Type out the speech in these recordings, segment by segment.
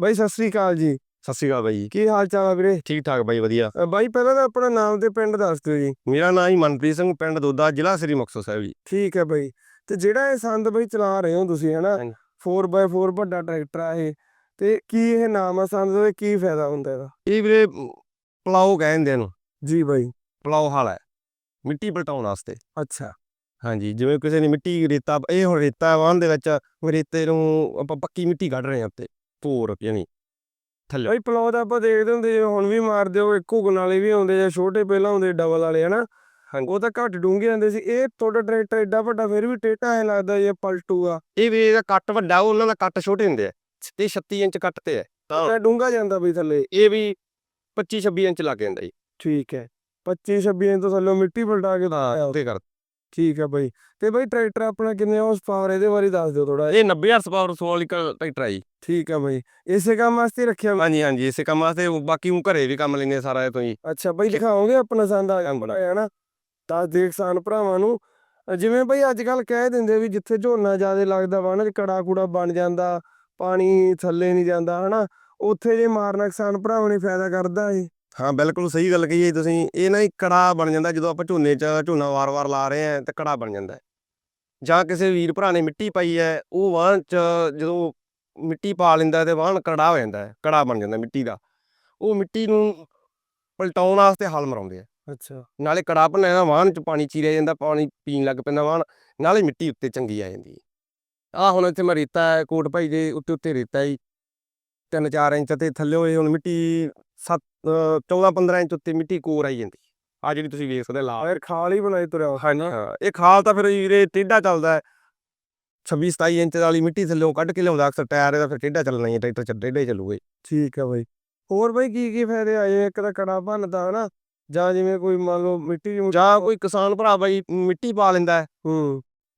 ਬਾਈ ਸਤਿ ਸ੍ਰੀ ਅਕਾਲ ਜੀ। ਸਤਿ ਸ਼੍ਰੀ ਅਕਾਲ ਬਾਈ ਕੀ ਹਾਲ ਚਾਲ ਆ ਵੀਰੇ? ਠੀਕ ਠਾਕ ਬਾਈ ਵਧੀਆ। ਅ, ਬਾਈ ਪਹਿਲਾਂ ਤਾਂ ਆਪਣਾ ਨਾਮ ਤੇ ਪਿੰਡ ਦੱਸ ਦਿਓ ਜੀ। ਮੇਰਾ ਨਾਮ ਹੀ ਮਨਪ੍ਰੀਤ ਸਿੰਘ ਪਿੰਡ ਦੋਦਾ ਜ਼ਿਲ੍ਹਾ ਸ੍ਰੀ ਮੁਕਤਸਰ ਸਾਹਿਬ ਜੀ। ਠੀਕ ਹੈ ਬਾਈ। ਤੇ ਜਿਹੜਾ ਇਹ ਸੰਦ ਬਾਈ ਚਲਾ ਰਹੇ ਹੋ ਤੁਸੀਂ ਹਨਾ? ਹਾਂਜੀ। 4x4 ਵੱਡਾ ਟਰੈਕਟਰ ਆ ਇਹ। ਤੇ ਕੀ ਇਹ ਨਾਮ ਆ ਸੰਦ ਦਾ ਤੇ ਕੀ ਫਾਇਦਾ ਹੁੰਦਾ ਇਹਦਾ? ਇਹ ਵੀਰੇ ਅਮ, ਪਲਾਓ ਕਹਿੰਦੇ ਇਹਨੂੰ। ਜੀ ਬਾਈ। ਪਲਾਓ ਹਾਲ ਹੈ। ਮਿੱਟੀ ਪਲਟਾਉਣ ਵਾਸਤੇ। ਅੱਛਾ। ਹਾਂਜੀ ਜਿਵੇਂ ਕਿਸੇ ਨੇ ਮਿੱਟੀ ਰੇਤਾ ਇਹ ਹੁਣ ਰੇਤਾ ਵਾਹਨ ਦੇ ਵਿੱਚ ਰੇਤੇ ਨੂੰ ਆਪਾਂ ਪੱਕੀ ਮਿੱਟੀ ਕੱਢ ਰਹੇ ਹਾਂ ਉੱਤੇ। ਪੂਰ ਯਾਨੀ ਥੱਲੇ। ਬਾਈ ਪਲੋ ਦਾ ਆਪਾਂ ਦੇਖਦੇ ਹੁੰਦੇ ਜਿਵੇਂ ਹੁਣ ਵੀ ਮਾਰਦੇ ਹੋ ਇੱਕ ਘੁਗਣ ਵਾਲੇ ਵੀ ਆਉਂਦੇ ਜਾਂ ਛੋਟੇ ਪਹਿਲਾਂ ਆਉਂਦੇ ਡਬਲ ਵਾਲੇ ਹਨਾ। ਉਹ ਤਾਂ ਘੱਟ ਡੂੰਘੇ ਆਉਂਦੇ ਸੀ। ਇਹ ਤੁਹਾਡਾ ਟਰੈਕਟਰ ਏਡਾ ਵੱਡਾ ਫਿਰ ਵੀ ਟੇਢਾ ਐ ਲੱਗਦਾ ਇਹ ਪਲਟੂਗਾ ਇਹ ਵੀ ਇਹਦਾ ਕੱਟ ਵੱਡਾ ਉਹਨਾਂ ਦਾ ਕੱਟ ਛੋਟੇ ਹੁੰਦੇ ਆ। ਤੇ 36 ਇੰਚ ਕੱਟ ਤੇ ਹੈ ਤਾਂ ਤਾਂ ਡੂੰਘਾ ਜਾਂਦਾ ਬਈ ਥੱਲੇ। ਇਹ ਵੀ 25 26 ਇੰਚ ਲੱਗ ਜਾਂਦਾ ਜੀ। ਠੀਕ ਹੈ। 25 26 ਇੰਚ ਤੋਂ ਥੱਲੇ ਮਿੱਟੀ ਪਲਟਾ ਕੇ ਲਾਇਆ। ਉਹਦੇ ਕਰ ਠੀਕ ਹੈ ਬਾਈ। ਤੇ ਬਾਈ ਟਰੈਕਟਰ ਆਪਣਾ ਕਿੰਨੇ ਹਾਰਸ ਪਾਵਰ ਇਹਦੇ ਬਾਰੇ ਦੱਸ ਦਿਓ ਥੋੜਾ ਇਹ 90 ਹਰਸ ਪਾਵਰ ਸੋਲ ਟਰੈਕਟਰ ਹੈ ਜੀ। ਠੀਕ ਹੈ ਬਾਈ। ਇਸੇ ਕੰਮ ਵਾਸਤੇ ਰੱਖਿਆ? ਹਾਂਜੀ ਹਾਂਜੀ ਇਸੇ ਕੰਮ ਵਾਸਤੇ ਬਾਕੀ ਉਹ ਘਰੇ ਵੀ ਕੰਮ ਆ ਸਾਰਾ ਇਹ ਤੋਂ ਜੀ। ਅੱਛਾ ਬਾਈ ਦਿਖਾਓਗੇ ਆਪਣਾ ਸੰਦ ਆ ਬਣਾਇਆ ਨਾ? ਤਾਂ ਦੇਖ ਕਿਸਾਨ ਭਰਾਵਾਂ ਨੂੰ। ਜਿਵੇਂ ਬਾਈ ਅੱਜ ਕੱਲ ਕਹਿ ਦਿੰਦੇ ਵੀ ਜਿੱਥੇ ਝੋਨਾ ਜ਼ਿਆਦਾ ਲੱਗਦਾ ਵਾ ਨਾ ਕੜਾ ਕੂੜਾ ਬਣ ਜਾਂਦਾ ਪਾਣੀ ਥੱਲੇ ਨਹੀਂ ਜਾਂਦਾ ਹਨਾ ਉੱਥੇ ਜੇ ਮਾਰਨਾ ਕਿਸਾਨ ਭਰਾਵਾਂ ਨੇ ਫਾਇਦਾ ਕਰਦਾ ਇਹ। ਹਾਂ ਬਿਲਕੁਲ ਸਹੀ ਗੱਲ ਕਹੀ ਹੈ ਜੀ ਤੁਸੀਂ। ਇਹ ਨਾ ਇੱਕ ਕੜਾ ਬਣ ਜਾਂਦਾ ਜਦੋਂ ਆਪਾਂ ਝੋਨੇ 'ਚ ਝੋਨਾ ਵਾਰ-ਵਾਰ ਲਾ ਰਹੇ ਆ ਤੇ ਕੜਾ ਬਣ ਜਾਂਦਾ ਹੈ। ਜਾਂ ਕਿਸੇ ਵੀਰ ਭਰਾ ਨੇ ਮਿੱਟੀ ਪਾਈ ਹੈ ਉਹ ਵਾਹਣ 'ਚ ਜਦੋਂ ਮਿੱਟੀ ਪਾ ਲੈਂਦਾ ਤੇ ਵਾਹਣ ਕੜਾ ਹੋ ਜਾਂਦਾ ਹੈ ਕੜਾ ਬਣ ਜਾਂਦਾ ਮਿੱਟੀ ਦਾ। ਉਹ ਮਿੱਟੀ ਨੂੰ ਪਲਟਾਉਣ ਵਾਸਤੇ ਹਲ ਮਰਾਉਂਦੇ ਆ ਅੱਛਾ। ਨਾਲੇ ਕੜਾ ਇਹਦਾ ਵਾਹਣ 'ਚ ਪਾਣੀ ਚੀਰਿਆ ਜਾਂਦਾ ਪਾਣੀ ਪੀਣ ਲੱਗ ਪੈਂਦਾ ਵਾਹਣ ਨਾਲੇ ਮਿੱਟੀ ਉੱਤੇ ਚੰਗੀ ਆ ਜਾਂਦੀ ਹੈ। ਆ ਹੁਣ ਇੱਥੇ ਮੈਂ ਰੇਤਾ ਹੈ ਕੋਟ ਭਾਈ ਦੇ ਉੱਤੇ ਉੱਤੇ ਰੇਤਾ ਹੈ 3-4 ਇੰਚ ਤੇ ਥੱਲੇ ਹੋਏ ਹੁਣ ਮਿੱਟੀ 7 14-15 ਇੰਚ ਉੱਤੇ ਮਿੱਟੀ ਕੋਰ ਆਈ ਜਾਂਦੀ। ਆ ਜਿਹੜੀ ਤੁਸੀਂ ਵੇਖ ਸਕਦੇ ਲਾ ਫਿਰ ਖਾਲ ਹੀ ਬਣਾਈ ਤੁਰਿਆ ਹਾਂ ਇਹ ਖਾਲ ਤਾਂ ਫਿਰ ਵੀਰੇ ਟੇਢਾ ਚੱਲਦਾ ਹੈ। 26-27 ਇੰਚ ਵਾਲੀ ਮਿੱਟੀ ਥੱਲੇ ਕੱਢ ਕੇ ਲਿਆਉਂਦਾ ਅਕਸਰ ਟਾਇਰ ਇਹਦਾ ਫਿਰ ਟੇਢਾ ਚੱਲਣਾ ਹੀ ਟਰੈਕਟਰ ਚ ਟੇਢਾ ਹੀ ਚੱਲੂਗਾ। ਠੀਕ ਹੈ ਬਾਈ। ਹੋਰ ਬਾਈ ਕੀ ਕੀ ਫਾਇਦੇ ਆਏ ਇੱਕ ਤਾਂ ਕੜਾ ਭੰਨਦਾ ਹਨਾ ਜਾਂ ਜਿਵੇਂ ਕੋਈ ਮੰਨ ਲਓ ਮਿੱਟੀ ਦੀ ਜਾਂ ਕੋਈ ਕਿਸਾਨ ਭਰਾ ਬਾਈ ਮਿੱਟੀ ਪਾ ਲੈਂਦਾ ਹੈ।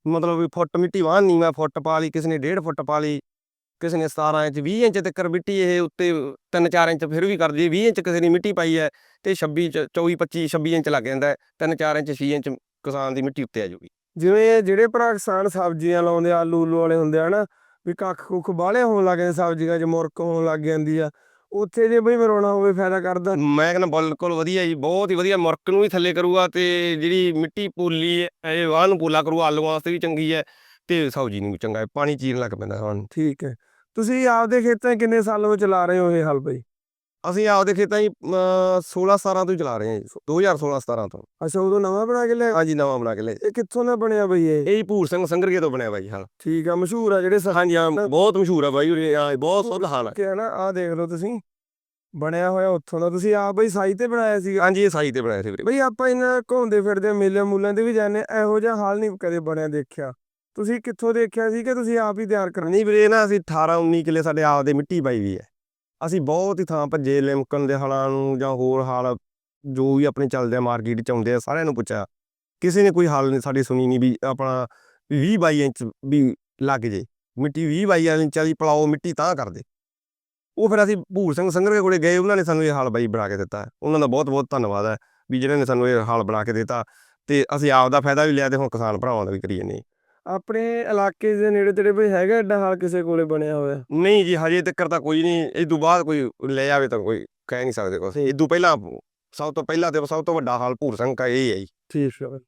ਮਤਲਬ ਵੀ ਫੁੱਟ ਮਿੱਟੀ ਨਹੀਂ ਮੈਂ ਫੁੱਟ ਪਾ ਲਈ ਕਿਸੇ ਨੇ 1.5 ਫੁੱਟ ਪਾ ਲਈ। ਕਿਸੇ ਨੇ 17 ਇੰਚ 20 ਇੰਚ ਤੱਕ ਮਿੱਟੀ ਇਹ ਉੱਤੇ 3-4 ਇੰਚ ਫਿਰ ਵੀ ਕਰਦੀ 20 ਇੰਚ ਕਿਸੇ ਨੇ ਮਿੱਟੀ ਪਾਈ ਹੈ ਤੇ 26 ਚ 24 25 26 ਇੰਚ ਲੱਗ ਜਾਂਦਾ 3-4 ਇੰਚ 6 ਇੰਚ ਕਿਸਾਨ ਦੀ ਮਿੱਟੀ ਉੱਤੇ ਆ ਜਾਊਗੀ। ਜਿਵੇਂ ਜਿਹੜੇ ਭਰਾ ਕਿਸਾਨ ਸਬਜ਼ੀਆਂ ਲਾਉਂਦੇ ਆ, ਆਲੂ ਉਲੂ ਵਾਲੇ ਹੁੰਦੇ ਆ ਨਾ ਵੀ ਕੱਖ ਕੁੱਖ ਬਾਹਲੇ ਹੋਣ ਲੱਗ ਜਾਂਦੇ ਸਬਜ਼ੀਆਂ 'ਚ ਮੁਰਕ ਹੋਣ ਲੱਗ ਜਾਂਦੀ ਆ ਉੱਥੇ ਜੇ ਬਈ ਮਰੋਣਾ ਹੋਵੇ ਫਾਇਦਾ ਕਰਦਾ। ਮੈਂ ਕਹਿੰਦਾ ਬਿਲਕੁਲ ਵਧੀਆ ਜੀ ਬਹੁਤ ਹੀ ਵਧੀਆ ਮੁਰਕ ਨੂੰ ਵੀ ਥੱਲੇ ਕਰੂਗਾ ਤੇ ਜਿਹੜੀ ਮਿੱਟੀ ਪੋਲੀ ਹੈ ਇਹ ਵਾਹ ਨੂੰ ਪੋਲਾ ਕਰੂਗਾ ਆਲੂਆਂ ਵਾਸਤੇ ਵੀ ਚੰਗੀ ਹੈ। ਤੇ ਸਬਜ਼ੀ ਨੂੰ ਚੰਗਾ ਹੈ ਪਾਣੀ ਚੀਰਨ ਲੱਗ ਪੈਂਦਾ ਹਨ ਠੀਕ ਹੈ। ਤੁਸੀਂ ਆਪਦੇ ਖੇਤਾਂ 'ਚ ਕਿੰਨੇ ਸਾਲਾਂ ਤੋਂ ਚਲਾ ਰਹੇ ਹੋ ਇਹ ਹਲ ਬਈ? ਅਸੀਂ ਆਪਦੇ ਖੇਤਾਂ 'ਚ 16 17 ਤੋਂ ਹੀ ਚਲਾ ਰਹੇ ਹਾਂ ਜੀ। 2016 17 ਤੋਂ। ਅੱਛਾ ਉਦੋਂ ਨਵਾਂ ਬਣਾ ਕੇ ਲਿਆ ਹਾਂਜੀ ਨਵਾਂ ਬਣਾ ਕੇ ਲਿਆ ਇਹ ਕਿੱਥੋਂ ਦਾ ਬਣਿਆ ਬਈ ਇਹ? ਇਹ ਭੂਰ ਸਿੰਘ ਸੰਗਰਗੇ ਤੋਂ ਬਣਿਆ ਬਾਈ ਹਾਲ ਠੀਕ ਆ ਮਸ਼ਹੂਰ ਆ ਜਿਹੜੇ ਹਾਂਜੀ ਹਾਂ ਬਹੁਤ ਮਸ਼ਹੂਰ ਆ ਬਾਈ ਉਰੇ ਹਾਂ ਬਹੁਤ ਸੁੱਧ ਹਾਲ ਹੈ ਕਿ ਨਾ ਆਹ ਦੇਖ ਲਓ ਤੁਸੀਂ। ਬਣਿਆ ਹੋਇਆ ਉੱਥੋਂ ਦਾ। ਤੁਸੀਂ ਆਪ ਬਈ ਸਾਈ ਤੇ ਬਣਾਇਆ ਸੀਗਾ? ਹਾਂਜੀ ਇਹ ਸਾਈ ਤੇ ਬਣਾਇਆ ਸੀ ਵੀਰੇ। ਬਈ ਆਪਾਂ ਇਹਨਾਂ ਘੁੰਮਦੇ ਫਿਰਦੇ ਮੇਲੇ ਮੂਲਿਆਂ ਤੇ ਵੀ ਜਾਂਦੇ ਇਹੋ ਜਿਹਾ ਹਾਲ ਨਹੀਂ ਕਦੇ ਬਣਿਆ ਦੇਖਿਆ। ਤੁਸੀਂ ਕਿੱਥੋਂ ਦੇਖਿਆ ਸੀ ਕਿ ਤੁਸੀਂ ਆਪ ਹੀ ਤਿਆਰ ਕਰਨੀ ਨਹੀਂ ਵੀਰੇ ਨਾ ਅਸੀਂ 18 19 ਕਿੱਲੇ ਸਾਡੇ ਆਪ ਦੇ ਮਿੱਟੀ ਪਾਈ ਵੀ ਹੈ। ਅਸੀਂ ਬਹੁਤ ਹੀ ਥਾਂ ਭੱਜੇ ਲਿਮਕਣ ਦੇ ਹਾਲਾਂ ਨੂੰ ਜਾਂ ਹੋਰ ਹਾਲ ਜੋ ਵੀ ਆਪਣੇ ਚੱਲਦੇ ਆ ਮਾਰਕੀਟ ਚ ਆਉਂਦੇ ਆ, ਸਾਰਿਆਂ ਨੂੰ ਪੁੱਛਿਆ। ਕਿਸੇ ਨੇ ਕੋਈ ਹਾਲ ਨਹੀਂ ਸਾਡੀ ਸੁਣੀ ਨਹੀਂ ਵੀ ਆਪਣਾ 20 22 ਇੰਚ ਵੀ ਲੱਗ ਜੇ। ਮਿੱਟੀ 20 22 ਇੰਚ ਵਾਲੀ ਪਲਾਓ ਮਿੱਟੀ ਤਾਂ ਕਰਦੇ ਉਹ ਫਿਰ ਅਸੀਂ ਭੂਰ ਸਿੰਘ ਸੰਗਰਗੇ ਕੋਲੇ ਗਏ, ਉਹਨਾਂ ਨੇ ਸਾਨੂੰ ਇਹ ਹਾਲ ਬਾਈ ਬਣਾ ਕੇ ਦਿੱਤਾ। ਉਹਨਾਂ ਦਾ ਬਹੁਤ ਬਹੁਤ ਧੰਨਵਾਦ ਹੈ ਵੀ ਜਿਹਨਾਂ ਨੇ ਸਾਨੂੰ ਇਹ ਹਾਲ ਬਣਾ ਕੇ ਦਿੱਤਾ ਤੇ ਅਸੀਂ ਆਪ ਦਾ ਫਾਇਦਾ ਵੀ ਲਿਆ ਤੇ ਹੁਣ ਕਿਸਾਨ ਭਰਾਵਾਂ ਦਾ ਵੀ ਕਰੀਏ ਜਾਂਦੇ ਆਪਣੇ ਇਲਾਕੇ ਦੇ ਨੇੜੇ ਤੇੜੇ ਬਈ ਹੈਗਾ ਐਡਾ ਹਾਲ ਕਿਸੇ ਕੋਲੇ ਬਣਿਆ ਹੋਇਆ? ਨਹੀਂ ਜੀ ਹਜੇ ਤੱਕ ਤਾਂ ਕੋਈ ਨਹੀਂ ਇਸ ਤੋਂ ਬਾਅਦ ਕੋਈ ਲੈ ਆਵੇ ਤਾਂ ਕੋਈ ਕਹਿ ਨਹੀਂ ਸਕਦੇ ਕੁਛ। ਇਸ ਤੋਂ ਪਹਿਲਾਂ ਸਭ ਤੋਂ ਪਹਿਲਾਂ ਤੇ ਸਭ ਤੋਂ ਵੱਡਾ ਹਾਲ ਭੂਰ ਸਿੰਘ ਕਾ ਇਹ ਹੈ ਜੀ। ਠੀਕ ਹੈ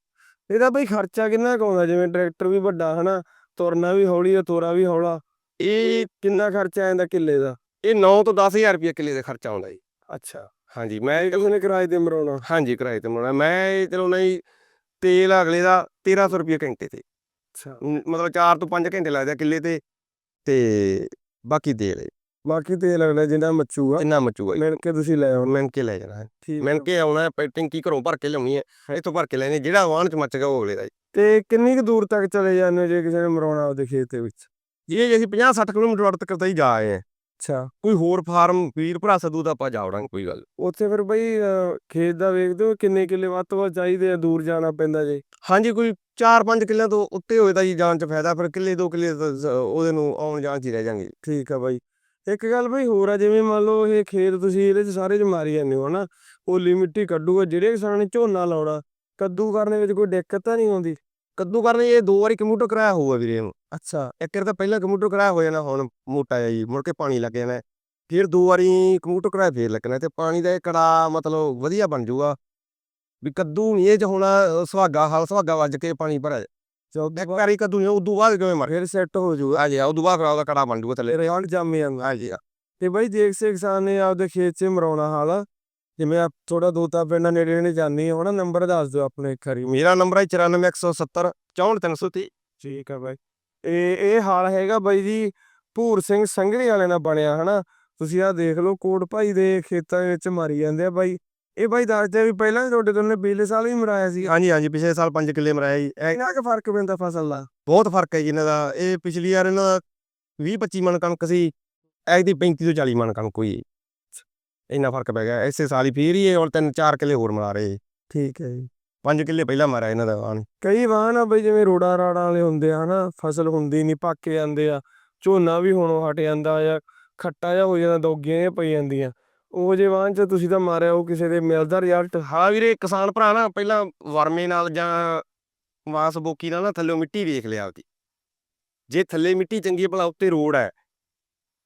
ਇਹਦਾ ਬਈ ਖਰਚਾ ਕਿੰਨਾ ਕੁ ਆਉਂਦਾ? ਜਿਵੇਂ ਟਰੈਕਟਰ ਵੀ ਵੱਡਾ ਹਨਾ? ਤੁਰਨਾ ਵੀ ਹੌਲੀ ਆ ਤੋਰਾ ਵੀ ਹੌਲਾ। ਇਹ ਕਿੰਨਾ ਖਰਚਾ ਆ ਜਾਂਦਾ ਕਿੱਲੇ ਦਾ? ਇਹ 9 ਤੋਂ 10000 ਰੁਪਏ ਕਿੱਲੇ ਦਾ ਖਰਚਾ ਆਉਂਦਾ ਜੀ। ਅੱਛਾ। ਹਾਂਜੀ ਮੈਂ ਕਿਸੇ ਨੇ ਕਿਰਾਏ ਤੇ ਮਰਾਉਣਾ। ਹਾਂਜੀ ਕਿਰਾਏ ਤੇ ਮੋੜਨਾ ਮੈਂ ਇਹ ਚਲਾਉਣਾ ਜੀ ਤੇਲ ਅਗਲੇ ਦਾ 1300 ਰੁਪਏ ਘੰਟੇ ਤੇ। ਅੱਛਾ। ਮਤਲਬ 4 ਤੋਂ 5 ਘੰਟੇ ਲੱਗਦੇ ਆ ਕਿੱਲੇ ਤੇ ਤੇ ਬਾਕੀ ਤੇਲ ਹੈ। ਬਾਕੀ ਤੇ ਲੱਗਦਾ ਜਿੰਨਾ ਮੱਚੂਗਾ ਇੰਨਾ ਮਚੂਗਾ ਮਿਲ ਕੇ ਤੁਸੀਂ ਲੈ ਆਉਣਾ ਮਿਣ ਕੇ ਲੈ ਜਾਣਾ ਮਿਣ ਕੇ ਆਉਣਾ ਹੈ ਪੈਟਿੰਗ ਕੀ ਘਰੋਂ ਭਰ ਕੇ ਲਿਆਉਣੀ ਹੈ ਇੱਥੋਂ ਭਰ ਕੇ ਲੈਣੀ ਜਿਹੜਾ ਵਾਹਨ ਚ ਮੱਚ ਗਿਆ ਉਹ ਅਗਲੇ ਦਾ ਜੀ। ਤੇ ਕਿੰਨੀ ਕੁ ਦੂਰ ਤੱਕ ਚਲੇ ਜਾਂਦੇ ਜੇ ਕਿਸੇ ਨੇ ਮਰਾਉਣਾ ਆਪਦੇ ਖੇਤ ਦੇ ਵਿੱਚ? ਇਹ ਜੇ ਅਸੀਂ 50 60 ਕਿਲੋਮੀਟਰ ਤੱਕ ਤਾਂ ਹੀ ਜਾ ਆਏ ਹਾਂ। ਅੱਛਾ। ਕੋਈ ਹੋਰ ਫਾਰਮ ਵੀਰ ਭਰਾ ਸਦੂ ਤਾਂ ਆਪਾਂ ਜਾਵੜਾਂਗੇ ਕੋਈ ਗੱਲ ਉੱਥੇ ਫਿਰ ਬਈ ਅਹ, ਖੇਤ ਦਾ ਵੇਖਦੇ ਹੋ ਕਿੰਨੇ ਕਿੱਲੇ ਵੱਧ ਤੋਂ ਵੱਧ ਚਾਹੀਦੇ ਆ ਦੂਰ ਜਾਣਾ ਪੈਂਦਾ ਜੇ? ਹਾਂਜੀ ਕੋਈ 4-5 ਕਿੱਲਿਆਂ ਤੋਂ ਉੱਤੇ ਹੋਏ ਤਾਂ ਜੀ ਜਾਣ ਚ ਫਾਇਦਾ ਫਿਰ ਕਿੱਲੇ ਦੋ ਕਿੱਲੇ ਤਾਂ ਜ਼- ਉਹਦੇ ਨੂੰ ਆਉਣ ਜਾਣ ਚ ਹੀ ਰਹਿ ਜਾਾਂਗੇ। ਠੀਕ ਆ ਬਾਈ। ਇੱਕ ਗੱਲ ਬਈ ਹੋਰ ਆ ਜਿਵੇਂ ਮੰਨ ਲਓ ਇਹ ਖੇਤ ਤੁਸੀਂ ਇਹਦੇ ਚ ਸਾਰੇ ਚ ਮਾਰੀ ਜਾਂਦੇ ਹੋ ਹਨਾ? ਓਲੀ ਮਿੱਟੀ ਕੱਢੂਗਾ ਜਿਹੜੇ ਕਿਸਾਨ ਨੇ ਝੋਨਾ ਲਾਉਣਾ ਕੱਦੂ ਕਰਨ ਵਿੱਚ ਕੋਈ ਦਿੱਕਤ ਤਾਂ ਨਹੀਂ ਆਉਂਦੀ? ਕੱਦੂ ਕਰਨੇ ਇਹ ਦੋ ਵਾਰੀ ਕੰਪਿਊਟਰ ਕਰਾਇਆ ਹੋਊਗਾ ਵੀਰੇ ਇਹਨੂੰ। ਅੱਛਾ। ਇੱਕ ਵਾਰ ਤਾਂ ਪਹਿਲਾਂ ਕੰਪਿਊਟਰ ਕਰਾਇਆ ਹੋ ਜਾਣਾ ਹੁਣ ਮੋਟਾ ਜਿਹਾ ਜੀ ਮੁੜ ਕੇ ਪਾਣੀ ਲੱਗ ਜਾਣਾ। ਫਿਰ ਦੋ ਵਾਰੀ ਕਮੂਟ ਕਰਾਇਆ ਫੇਰ ਲੱਗਣਾ ਤੇ ਪਾਣੀ ਦਾ ਇਹ ਕੜਾ ਮਤਲਬ ਵਧੀਆ ਬਣ ਜਾਊਗਾ। ਵੀ ਕੱਦੂ ਨਹੀਂ ਇਹ ਚ ਹੁਣ ਸੁਹਾਗਾ ਹਲ ਸੁਹਾਗਾ ਵੱਜ ਕੇ ਪਾਣੀ ਭਰਿਆ ਚੌਥੀ ਇੱਕ ਵਾਰੀ ਕੱਦੂ ਨਹੀਂ ਉਦੋਂ ਬਾਅਦ ਕਿਵੇਂ ਮਰ ਫਿਰ ਸੈੱਟ ਹੋ ਜਾਊਗਾ। ਹਾਂਜੀ ਉਦੋਂ ਬਾਅਦ ਫਿਰ ਉਹਦਾ ਕੜਾ ਬਣ ਜਾਊਗਾ ਥੱਲੇ। ਰਿਜ਼ਲਟ ਜੰਮ ਜਾਂਦਾ। ਹਾਂਜੀ ਤੇ ਬਾਈ ਦੇਖ ਸੇ ਕਿਸਾਨ ਨੇ ਆਪਦੇ ਖੇਤ 'ਚ ਮਰਾਉਣਾ ਹਾਲ। ਜਿਵੇਂ ਆਪ ਥੋੜਾ ਦੋਤਾ ਪਿੰਡਾਂ ਨੇੜੇ ਨੇ ਜਾਂਦੀ ਹੋਣਾ ਨੰਬਰ ਦੱਸ ਦਿਓ ਆਪਣੇ ਵਾਰੀ। ਮੇਰਾ ਨੰਬਰ ਹੈ 94170 64330 ਠੀਕ ਆ ਬਾਈ। ਇਹ ਇਹ ਹਾਲ ਹੈਗਾ ਬਾਈ ਜੀ ਭੂਰ ਸਿੰਘ ਸੰਘਣੀ ਵਾਲੇ ਨਾਲ ਬਣਿਆ ਹਨਾ? ਤੁਸੀਂ ਆਹ ਦੇਖ ਲਓ ਕੋਟ ਭਾਈ ਦੇ ਖੇਤਾਂ ਵਿੱਚ ਮਾਰੀ ਜਾਂਦੇ ਆ ਬਾਈ। ਇਹ ਬਾਈ ਦੱਸਦੇ ਆ ਵੀ ਪਹਿਲਾਂ ਵੀ ਤੁਹਾਡੇ ਤੋਂ ਨੇ ਪਿਛਲੇ ਸਾਲ ਵੀ ਮਰਾਇਆ ਸੀ। ਹਾਂਜੀ ਹਾਂਜੀ ਪਿਛਲੇ ਸਾਲ 5 ਕਿੱਲੇ ਮਰਾਇਆ ਜੀ। ਇਹ ਕਿੰਨਾ ਕੁ ਫ਼ਰਕ ਪੈਂਦਾ ਫਸਲ ਦਾ? ਬਹੁਤ ਫ਼ਰਕ ਹੈ ਜੀ ਇਹਨਾਂ ਦਾ। ਇਹ ਪਿਛਲੀ ਵਾਰ ਇਹਨਾਂ ਦਾ 20 25 ਮਣ ਕਣਕ ਸੀ ਐਗਦੀ 35 ਤੋਂ 40 ਮਣ ਕਣਕ ਹੋਈ ਇੰਨਾ ਫ਼ਰਕ ਪੈ ਗਿਆ। ਇਸੇ ਸਾਲ ਹੀ ਫੇਰ ਹੀ ਇਹ ਹੁਣ ਤਿੰਨ ਚਾਰ ਕਿੱਲੇ ਹੋਰ ਮਰਾ ਰਹੇ। ਠੀਕ ਹੈ ਜੀ। 5 ਕਿੱਲੇ ਪਹਿਲਾਂ ਮਾਰਿਆ ਇਹਨਾਂ ਦਾ ਆਣ। ਕਈ ਵਾਹਨ ਆ ਬਈ ਜਿਵੇਂ ਰੋੜਾ ਰਾੜਾਂ ਵਾਲੇ ਹੁੰਦੇ ਆ ਹਨਾ ਫਸਲ ਹੁੰਦੀ ਨਹੀਂ ਪੱਕ ਜਾਂਦੇ ਆ ਝੋਨਾ ਵੀ ਹੁਣ ਹਟ ਜਾਂਦਾ ਆ ਖੱਟਾ ਜਿਹਾ ਹੋ ਜਾਂਦਾ ਦੋਗੀਆਂ ਜਿਹੀਆਂ ਪਈ ਜਾਂਦੀਆਂ। ਉਹ ਜੇ ਵਾਹਨ ਚ ਤੁਸੀਂ ਤਾਂ ਮਾਰਿਆ ਉਹ ਕਿਸੇ ਦੇ ਮਿਲਦਾ ਰਿਜ਼ਲਟ ਹਾਂ ਵੀਰੇ ਕਿਸਾਨ ਭਰਾ ਨਾ ਪਹਿਲਾਂ ਵਰਮੇ ਨਾਲ ਜਾਂ ਵਾਸ ਬੋਕੀ ਨਾਲ ਨਾ ਥੱਲੇ ਮਿੱਟੀ ਵੇਖ ਲਿਆ ਆਪਦੀ। ਜੇ ਥੱਲੇ ਮਿੱਟੀ ਚੰਗੀ ਭਲਾ ਉੱਤੇ ਰੋੜ ਹੈ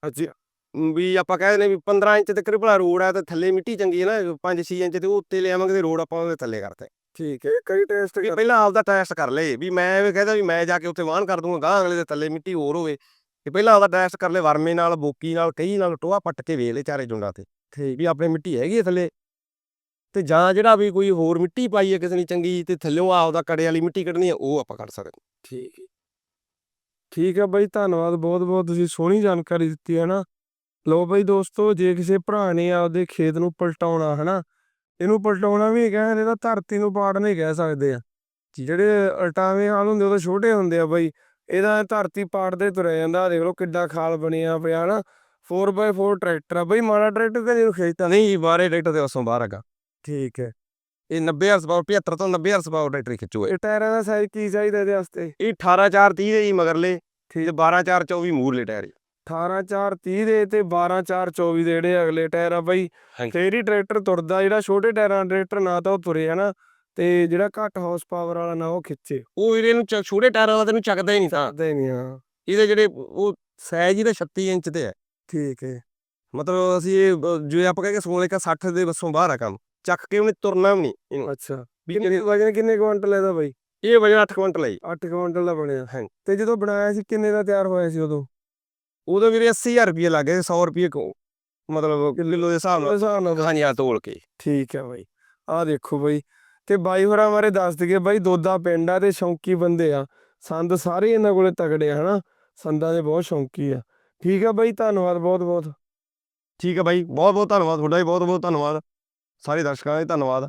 ਅੱਛਾ। ਵੀ ਆਪਾਂ ਕਹਿੰਦੇ ਨੇ ਵੀ 15 ਇੰਚ ਤੱਕ ਭਲਾ ਰੋੜ ਹੈ ਤੇ ਥੱਲੇ ਮਿੱਟੀ ਚੰਗੀ ਹੈ ਨਾ 5-6 ਇੰਚ ਤੇ ਉਹ ਉੱਤੇ ਲਿਆਵਾਂਗੇ ਤੇ ਰੋੜ ਆਪਾਂ ਉਹਦੇ ਥੱਲੇ ਕਰਤੇ ਠੀਕ ਹੈ ਕਈ ਟੈਸਟ ਪਹਿਲਾਂ ਆਪਦਾ ਟੈਸਟ ਕਰ ਲਏ ਵੀ ਮੈਂ ਇਹ ਕਹਿੰਦਾ ਵੀ ਮੈਂ ਜਾ ਕੇ ਉੱਥੇ ਵਾਹਨ ਕਰ ਦੂੰਗਾ ਗਾਂ ਅਗਲੇ ਦੇ ਥੱਲੇ ਮਿੱਟੀ ਹੋਰ ਹੋਵੇ। ਤੇ ਪਹਿਲਾਂ ਆਪਦਾ ਟੈਸਟ ਕਰ ਲਏ ਵਰਮੇ ਨਾਲ ਬੋਕੀ ਨਾਲ ਕਈ ਨਾਲ ਟੋਆ ਪੱਟ ਕੇ ਵੇਖ ਲਏ ਚਾਰੇ ਜੁੰਡਾਂ ਤੇ। ਠੀਕ। ਵੀ ਆਪਣੀ ਮਿੱਟੀ ਹੈਗੀ ਹੈ ਥੱਲੇ। ਤੇ ਜਾਂ ਜਿਹੜਾ ਵੀ ਕੋਈ ਹੋਰ ਮਿੱਟੀ ਪਾਈ ਹੈ ਕਿਸੇ ਨੇ ਚੰਗੀ ਤੇ ਥੱਲਿਓਂ ਆਪਦਾ ਕੜੇ ਵਾਲੀ ਮਿੱਟੀ ਕੱਢਣੀ ਹੈ ਉਹ ਆਪਾਂ ਕੱਢ ਸਕਦੇ ਠੀਕ ਠੀਕ ਹੈ ਬਾਈ ਧੰਨਵਾਦ ਬਹੁਤ ਬਹੁਤ ਤੁਸੀਂ ਸੋਹਣੀ ਜਾਣਕਾਰੀ ਦਿੱਤੀ ਹੈ ਨਾ। ਲੋ ਬਾਈ ਦੋਸਤੋ ਜੇ ਕਿਸੇ ਭਰਾ ਨੇ ਆਪਦੇ ਖੇਤ ਨੂੰ ਪਲਟਾਉਣਾ ਹਨਾ ਇਹਨੂੰ ਪਲਟਾਉਣਾ ਵੀ ਕਹਿੰਦੇ ਤਾਂ ਧਰਤੀ ਨੂੰ ਪਾੜ ਨਹੀਂ ਕਹਿ ਸਕਦੇ ਆ। ਜਿਹੜੇ ਅਲਟਾਵੇਂ ਹਾਲ ਹੁੰਦੇ ਉਹ ਤਾਂ ਛੋਟੇ ਹੁੰਦੇ ਆ ਬਾਈ। ਇਹਦਾ ਧਰਤੀ ਪਾੜਦੇ ਤੁਰਿਆ ਜਾਂਦਾ ਦੇਖ ਲਓ ਕਿੱਡਾ ਖਾਲ ਬਣਿਆ ਪਿਆ ਨਾ 4x4 ਟਰੈਕਟਰ ਆ ਬਾਈ ਮਾੜਾ ਟਰੈਕਟਰ ਤੇ ਜਿਹਨੂੰ ਖੇਤਾਂ ਨਹੀਂ ਬਾਰੇ ਟਰੈਕਟਰ ਦੇ ਉਸੋਂ ਬਾਹਰ ਹੈਗਾ। ਠੀਕ ਹੈ। ਇਹ 90 ਹਰਸਪਾਵਰ 75 ਤੋਂ 90 ਹਰਸਪਾਵਰ ਟਰੈਕਟਰ ਖਿੱਚੋ ਇਹ। ਟਾਇਰਾਂ ਦਾ ਸਾਈਜ਼ ਕੀ ਚਾਹੀਦਾ ਇਹਦੇ ਵਾਸਤੇ? ਇਹ 18 4 30 ਦੇ ਜੀ ਮਗਰਲੇ ਠੀਕ 12 4 24 ਮੂਰਲੇ ਟਾਇਰ ਜੀ 18 4 30 ਦੇ ਤੇ 12 4 24 ਦੇ ਜਿਹੜੇ ਅਗਲੇ ਟਾਇਰ ਆ ਬਾਈ। ਫੇਰ ਹੀ ਟਰੈਕਟਰ ਤੁਰਦਾ ਜਿਹੜਾ ਛੋਟੇ ਟਾਇਰਾਂ ਦਾ ਟਰੈਕਟਰ ਨਾ ਤਾਂ ਉਹ ਤੁਰੇ ਹਨਾ ਤੇ ਜਿਹੜਾ ਘੱਟ ਹਾਰਸ ਪਾਵਰ ਵਾਲਾ ਨਾ ਉਹ ਖਿੱਚੇ। ਉਹ ਵੀਰੇ ਨੂੰ ਛੋਟੇ ਟਾਇਰਾਂ ਵਾਲਾ ਤੈਨੂੰ ਚੱਕਦਾ ਹੀ ਨਹੀਂ ਤਾਂ। ਕਰਦੇ ਨਹੀਂ ਹਾਂ। ਇਹਦੇ ਜਿਹੜੇ ਉਹ ਸਾਈਜ਼ ਇਹਦਾ 36 ਇੰਚ ਤੇ ਹੈ ਠੀਕ ਹੈ ਮਤਲਬ ਅਸੀਂ ਇਹ ਜਿਵੇਂ ਆਪਾਂ ਕਹਿੰਦੇ 16 ਕਾ 60 ਦੇ ਵੱਸੋਂ ਬਾਹਰ ਆ ਕੰਮ। ਚੱਕ ਕੇ ਉਹਨੇ ਤੁਰਨਾ ਵੀ ਨਹੀਂ ਇਹਨੂੰ। ਅੱਛਾ। ਵਜਨ ਕਿੰਨੇ ਕੁਇੰਟਲ ਇਹਦਾ ਬਾਈ? ਇਹ ਵਜਨ 8 ਕੁਇੰਟਲ ਹੈ ਜੀ। 8 ਕੁਇੰਟਲ ਦਾ ਬਣਿਆ। ਤੇ ਜਦੋਂ ਬਣਾਇਆ ਸੀ ਕਿੰਨੇ ਦਾ ਤਿਆਰ ਹੋਇਆ ਸੀ ਉਦੋਂ? ਉਦੋਂ ਵੀਰੇ 80000 ਰੁਪਏ ਲੱਗੇ 100 ਰੁਪਏ ਕੋ ਮਤਲਬ ਕਿਲੋ ਦੇ ਹਿਸਾਬ ਨਾਲ ਹਿਸਾਬ ਨਾਲ ਹਾਂਜੀ ਆ ਤੋਲ ਕੇ। ਠੀਕ ਹੈ ਬਾਈ। ਆਹ ਦੇਖੋ ਬਾਈ ਤੇ ਬਾਈ ਹੋਰਾਂ ਬਾਰੇ ਦੱਸ ਦਈਏ ਬਾਈ ਦੋਦਾ ਪਿੰਡ ਆ ਤੇ ਸ਼ੌਂਕੀ ਬੰਦੇ ਆ। ਸੰਦ ਸਾਰੇ ਇਹਨਾਂ ਕੋਲੇ ਤਗੜੇ ਆ ਹਨਾ? ਸੰਦਾਂ ਦੇ ਬਹੁਤ ਸ਼ੌਂਕੀ ਆ। ਠੀਕ ਆ ਬਾਈ ਧੰਨਵਾਦ ਬਹੁਤ ਬਹੁਤ ਠੀਕ ਹੈ ਬਾਈ ਬਹੁਤ ਬਹੁਤ ਧੰਨਵਾਦ ਤੁਹਾਡਾ ਵੀ ਬਹੁਤ ਬਹੁਤ ਧੰਨਵਾਦ। ਸਾਰੇ ਦਰਸ਼ਕਾਂ ਦਾ ਧੰਨਵਾਦ।